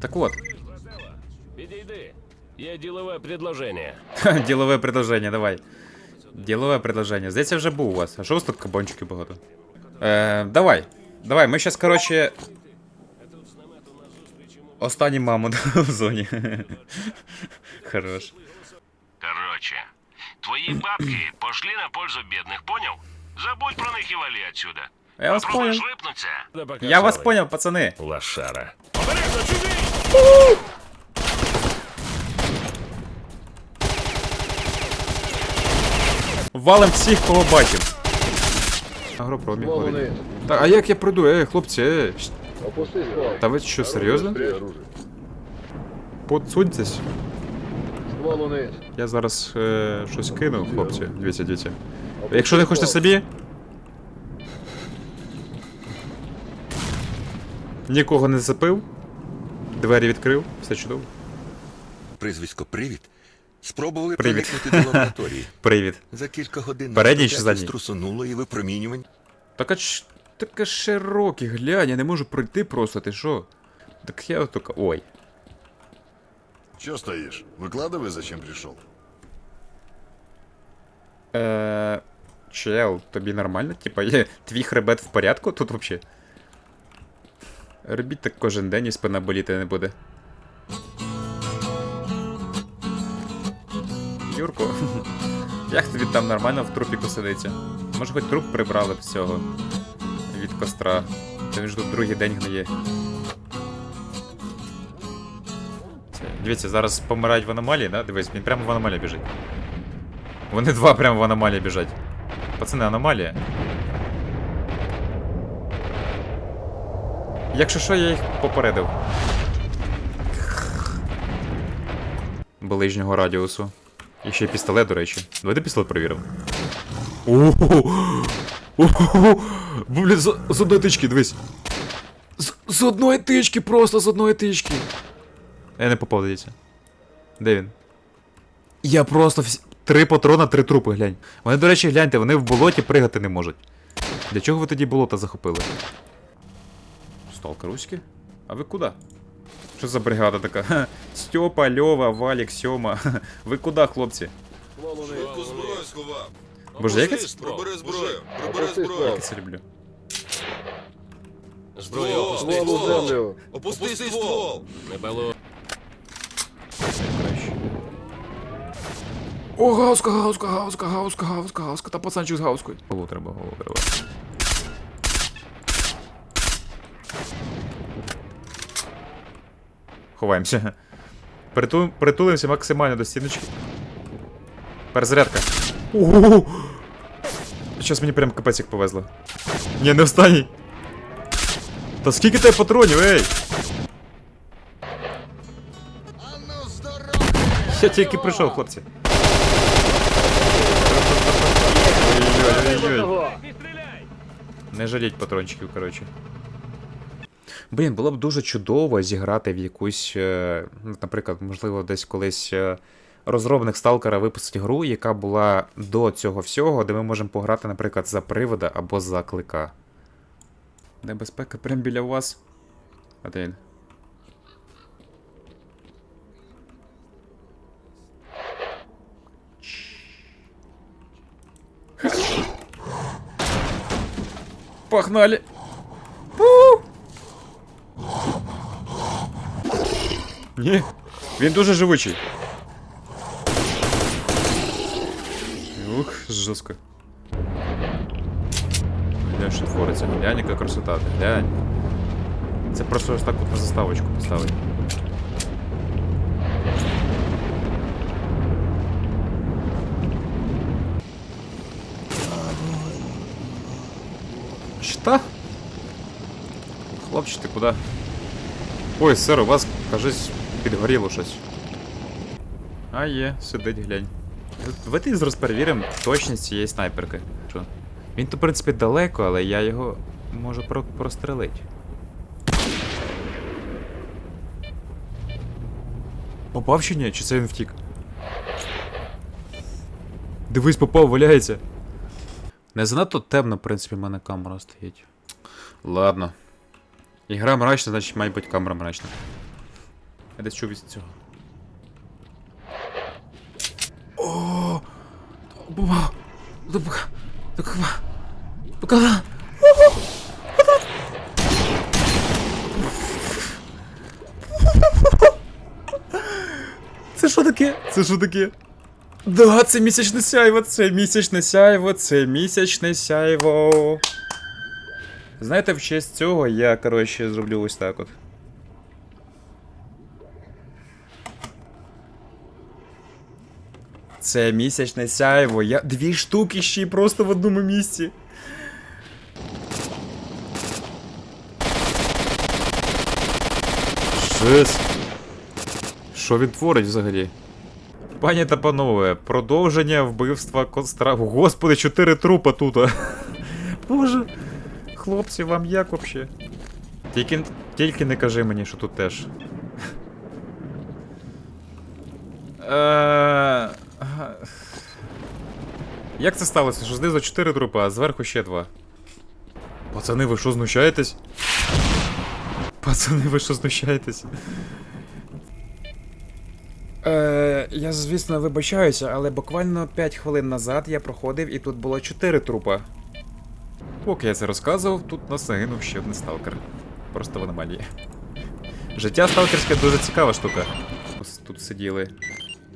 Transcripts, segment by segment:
Так от, Підійди. Є ділове предложення. Ха, ділове предложення, давай. Ділове предложення. Здається, вже був у вас. А що у вас тут кабанчиків багато? Е, давай. Давай, ми зараз, коротше. Останній мамонт в зоні. Хорош. Короче, твои бабки пошли на пользу бедных, понял? Забудь про них и вали отсюда. Я вас Попробуешь понял. рыпнуться? Я вас понял, пацани. Лошара. Обережно, чужий! Валим всіх, кого бачив. Агропром міг ходить. Так, а як я пройду? Ей, хлопці, ей. Опусти ствол. Та ви що, серйозно? Подсуньтесь. Ствол униз. Я зараз е, щось кину, хлопці. Дивіться, дивіться. Якщо не хочете собі. Нікого не запив. Двері відкрив, все чудово. Прізвисько Привід спробували Привід. проникнути до лабораторії. Привід. За кілька годин Передній чи задній? струсонуло і випромінювань. Так а ч... таке широке, глянь, я не можу пройти просто, ти що? Так я отака. Ой. Че стоишь? Выкладывай, зачем пришел. Е... Чел, тобі нормально? Типа, є твій хребет в порядку тут вообще? Робіть так кожен день і спина боліти не буде. Юрко, як тобі там нормально в трупіку сидиться? Може хоч труп прибрали б з цього від костра. Та він ж тут другий день гниє. Дивіться, зараз помирають в аномалії, да? Дивись, він прямо в аномалію біжить. Вони два прямо в аномалії біжать. Пацани, аномалія. Якщо що, я їх попередив. Ближнього радіусу. І ще й пістолет, до речі. Давайте пістолет перевіримо. Блін, з, з одної тички, дивись. З, з одної тички, просто з одної тички. Я не попав, дивіться. Де він? Я просто всі... Три патрона, три трупи, глянь. Вони, до речі, гляньте, вони в болоті пригати не можуть. Для чого ви тоді болото захопили? Сталкеруськи? А ви куди? Що за бригада така? Ха, Стьопа, Льова, Валік, Сьома. Ви куди, хлопці? Яку зброю сховав? Боже, як я це- Прибери зброю, прибери Опусти зброю. ствол. я це люблю? Зброю Ствол, опусти. Ствол у ствол. землю. Опусти ствол. Не було. Краще. О, гауска, гауска, гауска, гауска, гауска, гауска. Та пацанчик з гаускою. Голову треба, голову треба. Ховаємося. Приту... Притулимося максимально до стіночки. Перезарядка. Ого! Зараз мені прям капець як повезло. Ні, не встань! Та скільки тебе патронів, ей! Я тільки прийшов, хлопці. Ой-ой-ой. Не жаліть патрончиків, коротше. Блін, було б дуже чудово зіграти в якусь, е, ну, наприклад, можливо, десь колись е, розробник сталкера випустить гру, яка була до цього всього, де ми можемо пограти, наприклад, за привода або за клика. Небезпека прямо біля вас. А? Погнали! Ні, він дуже живучий. Ух, жорстко. Глянь, що твориться. Глянь, яка красота. Глянь. Це просто ось так от на заставочку поставить. Що? Хлопче, ти куди? Ой, сер, у вас, кажись, підгоріло щось. А є, сидить, глянь. Давайте зараз перевіримо точність цієї снайперки. Що? Він то, в принципі, далеко, але я його можу про прострелити. Попав чи ні? Чи це він втік? Дивись, попав, валяється. Не занадто темно, в принципі, в мене камера стоїть. Ладно. Ігра мрачна, значить має бути камера мрачна. Я десь чув цього. О! Бува! Бува! Це що таке? Це що таке? Да, це місячне сяйво, це місячне сяйво, це місячне сяйво. Знаєте, в честь цього я, коротше, зроблю ось так от. Це місячне сяйво. Я дві штуки ще й просто в одному місці. Жесть. Що він творить взагалі? Пані та панове, продовження вбивства Костра. Господи, чотири трупа тут. Боже. Хлопці, вам як вообще? Тільки, тільки не кажи мені, що тут теж. Е, га. Як це сталося? Що знизу 4 трупа, а зверху ще 2. Пацани, ви що знущаєтесь? Пацани, ви що знущаєтесь? Е, я, звісно, вибачаюся, але буквально 5 хвилин назад я проходив і тут було 4 трупа. Поки я це розказував, тут нас загинув ще один сталкер. Просто в аномалії. Життя сталкерське дуже цікава штука. Ось тут сиділи.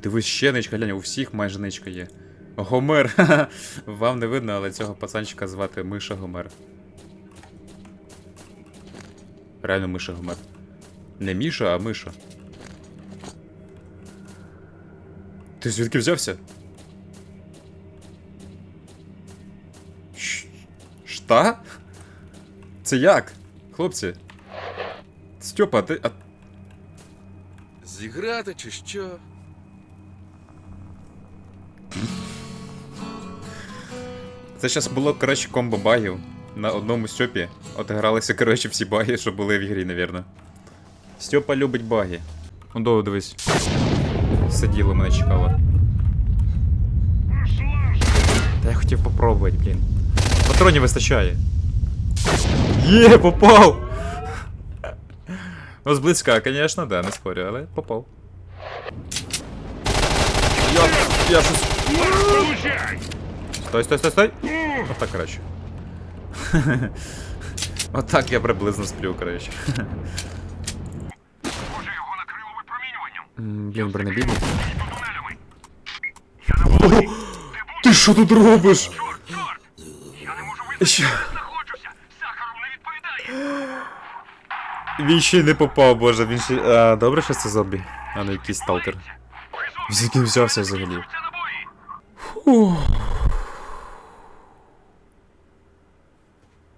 Дивись, ще ничка, глянь, у всіх майже ничка є. Гомер! Вам не видно, але цього пацанчика звати Миша Гомер. Реально Миша Гомер. Не Міша, а Миша. Ти звідки взявся? Шта? Це як? Хлопці? Стьопа, ти. А... Зіграти чи що? Це зараз було, коротше, комбо багів. На одному Стьопі отгралися, коротше, всі баги, що були в ігрі, навірно. Стьопа любить баги. Ну, дивись. Сиділо, мене чекало. Та я хотів попробувати, блін. Патронів вистачає. Є, попав! Ну, зблизька, звісно, да, не спорю, але попав. Я, я щось... Стой, стой, стой, стой! Отак, коротше. Отак я приблизно сплю, коротше. Може його накрило випромінюванням? Блін, бронебійний. Тунелями. Ти що тут робиш? Чорт, чорт! Я не! Він ще й не попав, боже, він ще. А, добре, що це зомбі, а не якийсь сталкер. Він взявся взагалі? Це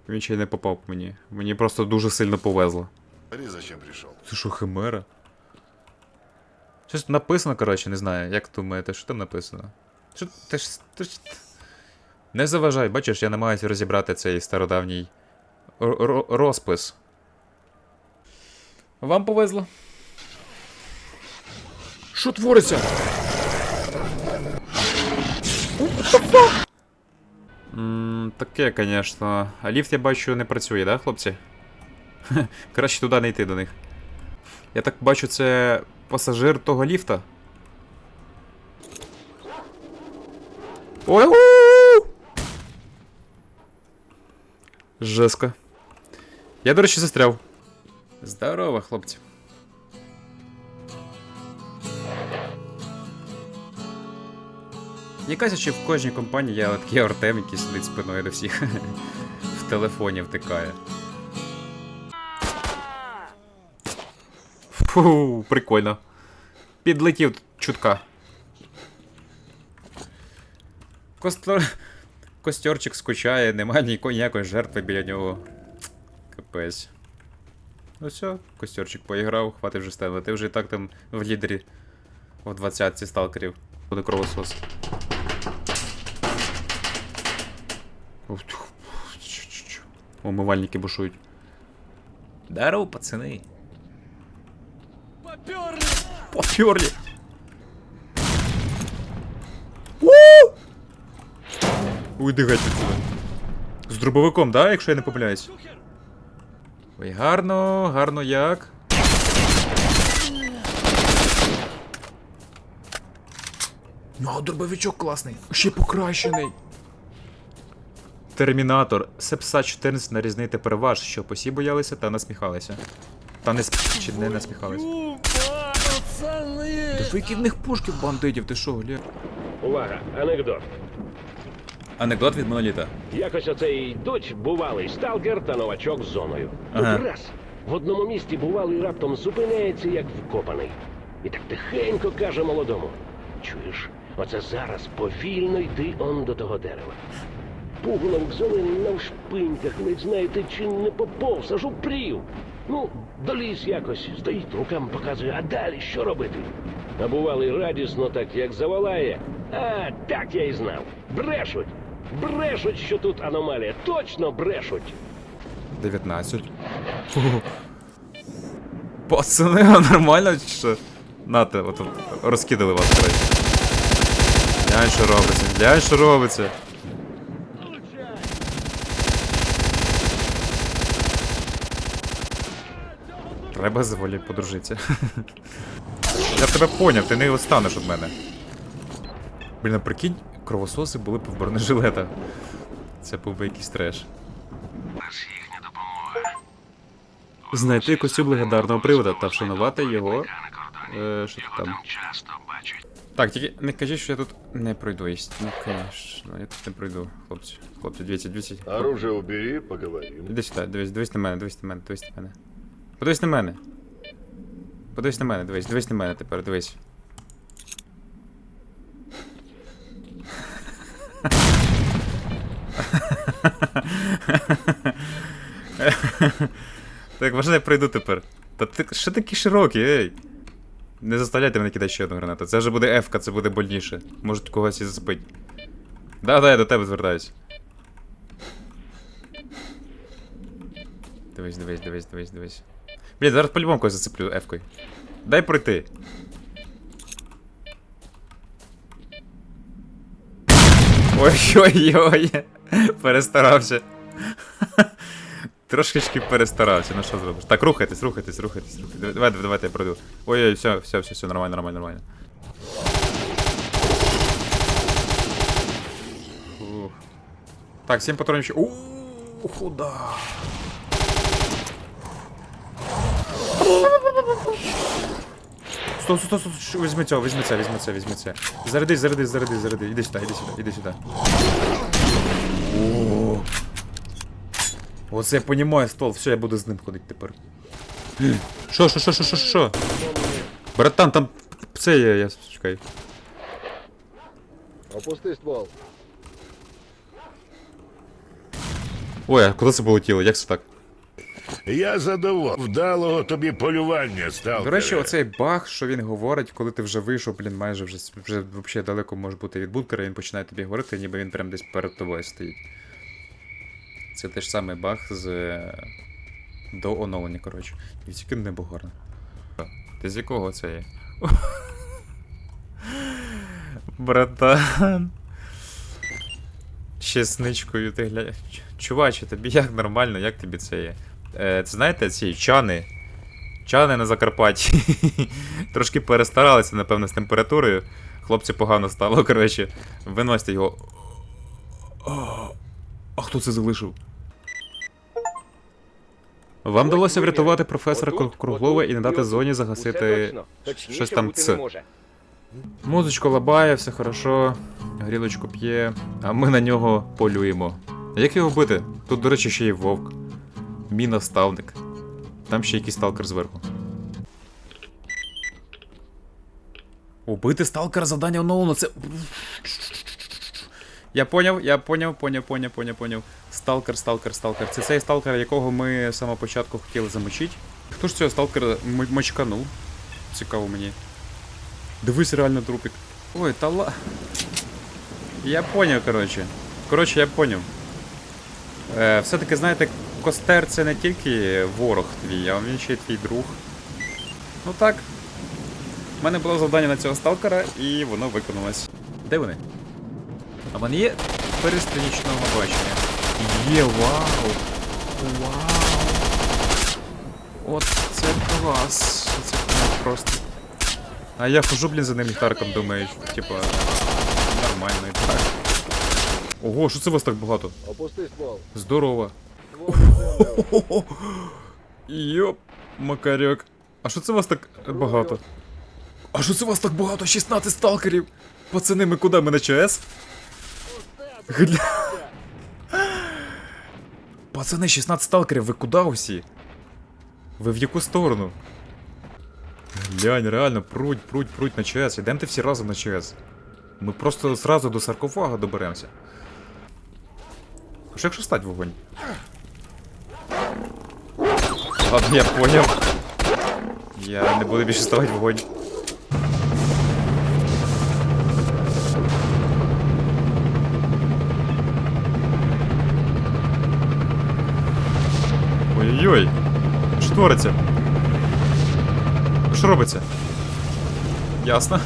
Він ще й не попав по мені. Мені просто дуже сильно повезло. Смотри, зачем пришел. Це що, химера? Щось написано, коротше, не знаю. Як думаєте, що там написано? Що ти ж. Ти ж... Не заважай, бачиш, я намагаюся розібрати цей стародавній ро- ро- розпис. Вам повезло. Що твориться? Ммм, таке, звісно. А ліфт я бачу не працює, да, хлопці? Краще туди не йти до них. Я так бачу, це пасажир того ліфта. ой Жеска. Я, до речі, застряв. Здорово, хлопці. Якась ще в кожній компанії є такий Артем, який сидить спиною до всіх. В телефоні втикає. Фу, прикольно. Підлетів чутка. Костер... Костерчик скучає, немає ніякої, ніякої жертви біля нього. Капець. Ну все, костерчик поіграв, хватить вже стели. Ти вже і так там в лідері в 20 сталкерів. Буде кровосос. Умивальники бушують. Здорово, пацани. Попёрли! Попёрли! Уйди геть відсюди. З дробовиком, да, якщо я не помиляюсь? Ой, гарно, гарно як. Ну, дробовичок класний. Ще покращений. Термінатор. Сепса 14 нарізнити переваж, що посі боялися та насміхалися. Та не сп... чи не насміхалися. До викидних пушків бандитів, ти що, гля? Увага, анекдот. Анекдот від моноліта. Якось оце йдуть бувалий сталкер та новачок з зоною. Ага. От раз в одному місті бувалий раптом зупиняється, як вкопаний. І так тихенько каже молодому: Чуєш, оце зараз повільно йди он до того дерева. Пуголовик зелений навшпиньках, ледь знаєте, чи не поповз, аж упрів. Ну, доліз якось, стоїть, руками показує, а далі що робити? А бувалий радісно так, як заволає. А, так я і знав. Брешуть. Брешуть, що тут аномалія. Точно брешуть. 19. Фу. Пацани, а нормально чи що? Нате, от, розкидали вас, коротше. Глянь, що робиться, глянь, що робиться. Треба з волі подружитися. Я тебе поняв, ти не останеш від мене. Блін, а прикинь, кровососи були б в бронежилетах. Це був би якийсь треш. Знайти костюм легендарного привода та вшанувати його. Е, що Його там? Так, тільки не кажіть, що я тут не пройду. єсть. Ну, конечно, я тут не пройду, хлопці. Хлопці, дивіться, дивіться. Оружие убери, поговорим. Іди сюди, дивись, дивись на мене, дивись на мене, дивись на мене. Подивись на мене. Подивись на мене, дивись, дивись на мене тепер, дивись. Так, можна я пройду тепер? Та ти що такий широкий, ей? Не заставляйте мене кидати ще одну гранату. Це вже буде F-ка, це буде больніше. Можуть когось і зацепить. Да, да, я до тебе звертаюсь. Дивись, дивись, дивись, дивись, дивись. Блін, зараз по-любому когось зацеплю F-кою. Дай пройти. Ой-ой-ой. Перестарався. Трошечки перестарався, ну що зробиш? Так, рухайтесь, рухайтесь, рухайтесь, рухайтесь. Давайте, давайте я пройду. Ой-ой, все, все, все, все, нормально, нормально, нормально. Так, 7 патронів ще. Ух, куда? Стоп, стоп, стоп, стоп, візьми цього, візьми це, візьми це, візьми це. Заряди, заряди, заряди, заряди. Іди сюди, іди сюди, іди сюди. О. Оце я понімаю ствол, все, я буду з ним ходити тепер. Що, що, що, що, що, що? Братан, там це є, я чекай. Опусти ствол. Ой, а куди це полетіло? Як це так? Я задоволений. Вдалого тобі полювання сталкере. До речі, оцей баг, що він говорить, коли ти вже вийшов, блін, майже вже, вже взагалі далеко може бути від бункера, він починає тобі говорити, ніби він прям десь перед тобою стоїть. Це теж самий баг з. е, До оновлення, коротше. І тільки небо. Ти з якого це є? Братан. Ще з ти гля... Чуваче, тобі як нормально, як тобі це є? Е, це знаєте, ці чани. Чани на Закарпатті. Трошки перестаралися, напевно, з температурою. Хлопці погано стало, коротше. Виносьте його. А, хто це залишив? Вам вдалося врятувати професора Круг- Круглова і не дати зоні загасити щось там це. Музичку лабає, все хорошо, грілочку п'є, а ми на нього полюємо. Як його бити? Тут, до речі, ще є вовк. Мій наставник. Там ще якийсь сталкер зверху. Убити сталкера завдання оновлено, це. Я поняв, я поняв, поняв, поняв, поняв, поняв. Сталкер, сталкер, сталкер. Це цей сталкер, якого ми з самого початку хотіли замочити. Хто ж цього сталкера мочканув? Цікаво мені. Дивись реально трупик. Ой, та ла. Я поняв, коротше. Коротше, я поняв. Е, все-таки, знаєте, Костер це не тільки ворог твій, а він ще й твій друг. Ну так. У мене було завдання на цього сталкера, і воно виконалось. Де вони? А в мене є перестрічного бачення. Є, вау! Вау! От це клас. Це просто. А я хожу, блін, за ним ліхтариком, думаю, типа. нормально і так. Ого, що це вас так багато? Опусти ствол. Здорово. Йоп, макарьок. А що це вас так багато? А що це вас так багато? 16 сталкерів! Пацани, ми куди? Ми на ЧС? Гля. Пацани, 16 сталкерів, ви куди усі? Ви в яку сторону? Глянь, реально, пруть, пруть, пруть на ЧС. Ідемте всі разом на ЧС. Ми просто зразу до саркофага доберемося. Що якщо стать вогонь? Ладно, я поняв. Я не буду більше ставати вогонь. Ой-ой-ой. Що твориться? Що робиться? Ясно.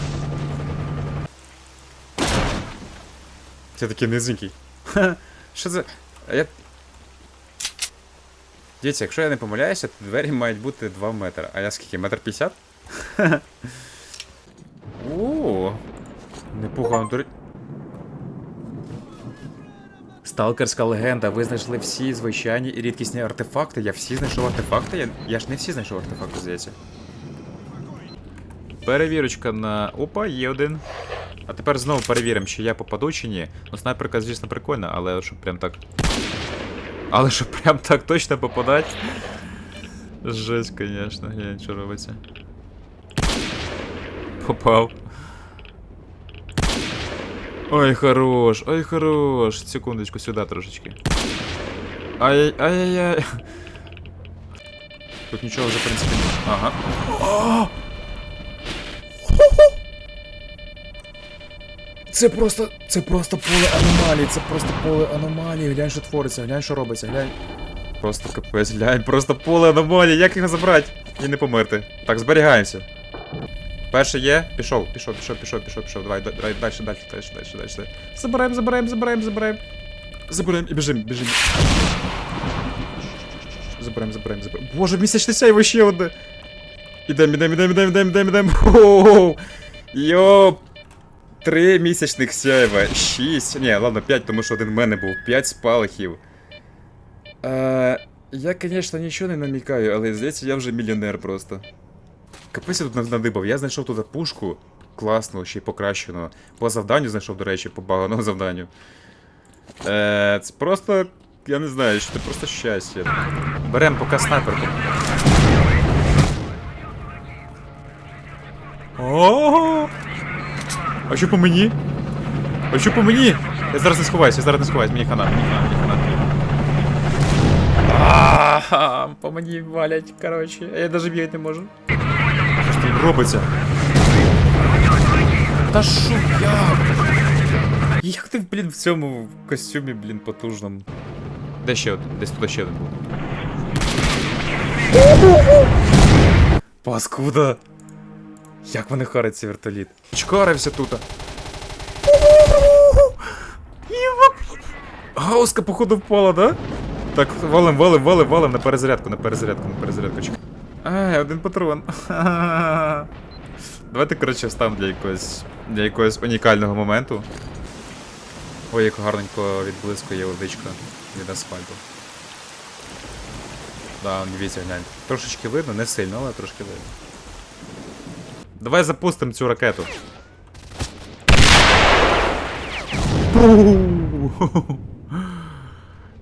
Ти такий низенький. Що це? А я Дивіться, якщо я не помиляюся, то двері мають бути 2 метри. А я скільки? Метр 50? О, непогано. до Сталкерська легенда. Ви знайшли всі звичайні і рідкісні артефакти. Я всі знайшов артефакти. Я, я ж не всі знайшов артефакти, здається. Перевірочка на. Опа, є один. А тепер знову перевіримо, чи я попаду чи ні. Ну, снайперка, звісно, прикольна, але щоб прям так. Але щоб прям так точно попадать. Жесть, конечно, глянь, що робиться. Попав. Ой, хорош, ой, хорош. Секундочку, сюда трошечки. Ай, ай-яй-яй. Тут нічого вже, в принципі. не- Ага. Це просто. Це просто поле аномалій, це просто поле аномалій. Глянь, що твориться, глянь, що робиться, глянь. Просто капець, глянь, просто поле аномалій, як його забрати? І не померти. Так, зберігаємося. Перший є, пішов, пішов, пішов, пішов, пішов, пішов. Давай, давай, далі, далі, далі, далі, далі. Забираємо, забираємо, забираємо, забираємо. Забираємо і біжимо, біжимо. Забираємо, забираємо, забираємо. Боже, місячне сяйво ще одне. Ідем, ідем, ідем, ідем, ідем, ідем, ідем. Оу! Йоп! Три місячних сяйва, шість. Ні, ладно, п'ять, тому що один в мене був. П'ять спалахів. Е, я, звісно, нічого не намікаю, але здається, я вже мільйонер просто. Капець я тут над- надибав. Я знайшов тут пушку класну, ще й покращену. По завданню знайшов, до речі, по баганому завданню. Е, це просто. Я не знаю, що це просто щастя. Берем поки снайперку. Ого! А що по мені? А що по мені? Я зараз не сховаюся, я зараз не сховаюся, мені хана, мені хана, мені хана. А, По мені валять, коротше, я навіть бігати не можу. Що ж тут робиться? Та що як? Як ти, блін, в цьому костюмі, блін, потужному? Де ще один? Десь туди ще один був. Паскуда! Як вони харять цей вертоліт? Чкарився тут. Гауска, походу, впала, да? Так, валим, валим, валим, валим на перезарядку, на перезарядку, на перезарядку. Ай, один патрон. Давайте, коротше, вставимо для якогось, для якогось унікального моменту. Ой, як гарненько відблискує водичка від асфальту. Да, дивіться, глянь. Трошечки видно, не сильно, але трошки видно. Давай запустимо цю ракету.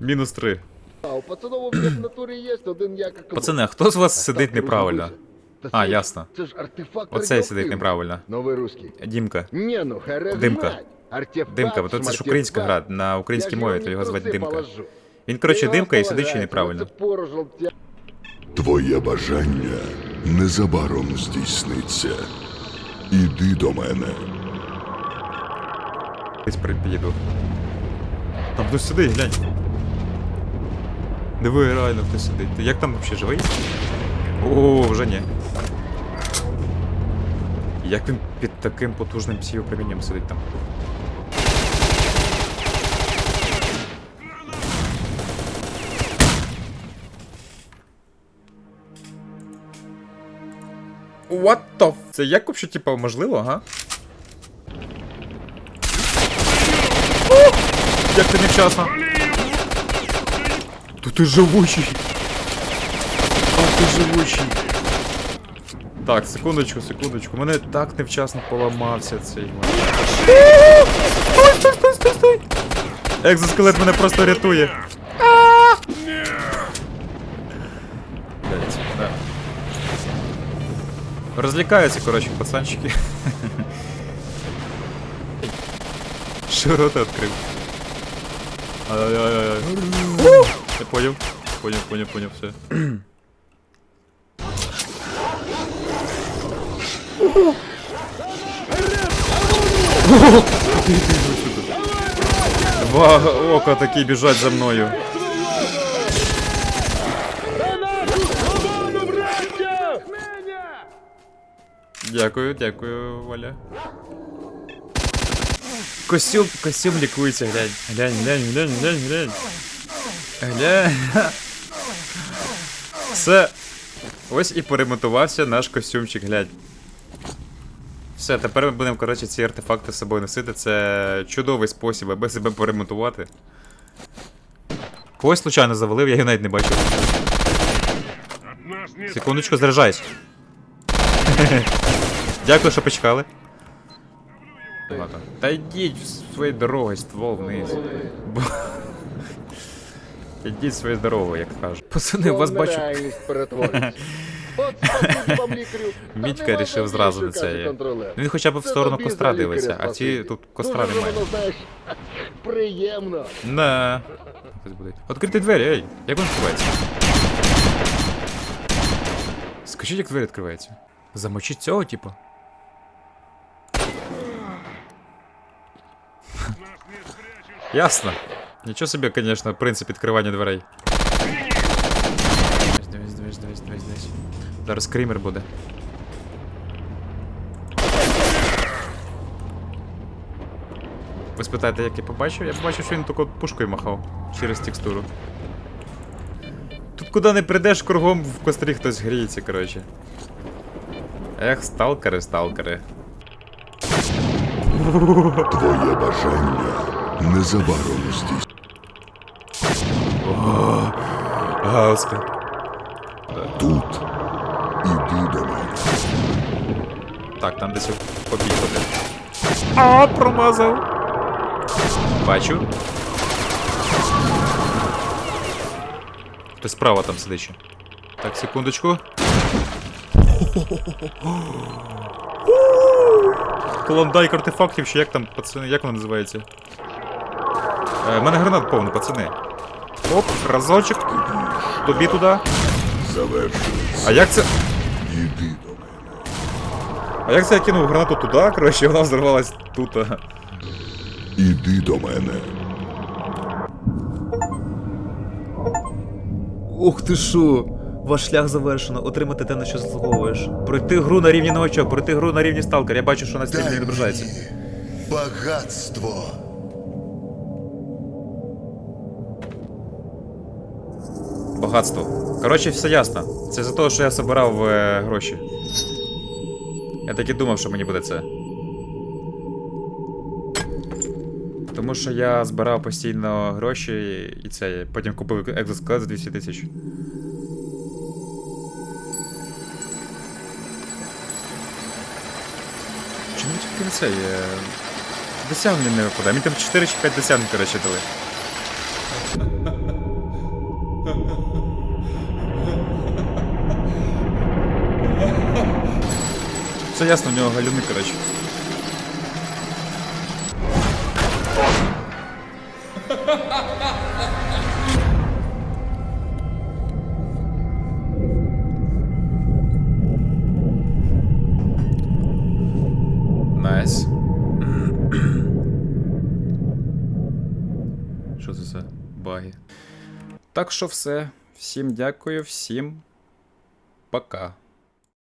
Мінус 3. А у пацанов в натурі є один як Пацани, а хто з вас сидить неправильно? А, ясно. Це ж артефакт Оцей сидить неправильно. Новий русський. Дімка. Не, ну Димка. Димка, бо це ж українська гра, на українській мові, то його звати Димка. Він, коротше, димка і сидить чи неправильно. оце Твоє бажання незабаром здійсниться. Іди до мене. Десь. Там хтось сидить, глянь. Диви, реально хтось сидить. Як там взагалі живий? О, вже ні. Як він під таким потужним псіопромінням сидить там? What the. Це як вообще, типа, можливо, ага? Як ти невчасно? Тут ти живучий. А ти живучий. Так, секундочку, секундочку. У мене так невчасно поламався цей. Стой, стой, стой, стой, стой. Екзоскелет мене просто рятує. Розлікаються, коротше, пацанчики. Що рота відкрив? Ай-яй-яй. Я понял. Понял, понял, понял, все. Два ока такі біжать за мною. Дякую, дякую, Валя. Костюм, костюм лікується, глянь. Глянь, глянь, глянь, глянь, глянь. Глянь. Все. Ось і поремонтувався наш костюмчик, глянь. Все, тепер ми будемо, коротше, ці артефакти з собою носити. Це чудовий спосіб, аби себе поремонтувати. Когось случайно завалив, я його навіть не бачив. Секундочку, заряджаюсь. Дякую, що почекали. Та йдіть в свою дорогу, ствол вниз. Ідіть своєю дорогою, як кажуть. Пацани, вас бачу. Мітька рішив зразу на це. Він хоча б в сторону костра дивиться, а ці тут костра немає. приємно. На. Відкрити двері, ей! Як він відкривається? Скажіть, як двері відкриваються. Замочіть цього, типу. Ясно. Нічого собі, звісно, принцип відкривання дверей. Дивись, дивись, дивись, дивись, дивись. Зараз скример буде. Ви спитаєте, як я побачив? Я побачив, що він тільки пушкою махав через текстуру. Тут куди не прийдеш, кругом в кострі хтось гріється, коротше. Ех, сталкери, сталкери. Твоє бажання незабаром здійсниться. Гаузка. Тут іди до мене. Так, там десь побіг один. А, промазав. Бачу. Хтось справа там сидить ще. Так, секундочку. Клондайк артефактів, чи як там, пацани, як воно називається? Е, мене гранат повно, пацани. Оп, разочок. Тобі туди. А як це. А як це я кинув гранату туди, коротше, вона взорвалась тут. Іди до мене. Ух ти шо! Ваш шлях завершено, отримати те, на що заслуговуєш. Пройти гру на рівні новачок, пройти гру на рівні сталкер. Я бачу, що на стрімі не відображається. Багатство. Багатство. Коротше, все ясно. Це за те, що я збирав е, гроші. Я так і думав, що мені буде це. Тому що я збирав постійно гроші і це. Потім купив екзоскелет за 200 тисяч. Чому тільки це є? Досягнення не випадає. Мені там 4 чи 5 досягнень, коротше, дали. Ясно, у нього галюни, коротше. Найс. Що це за баги? Так що все. Всім дякую, всім пока.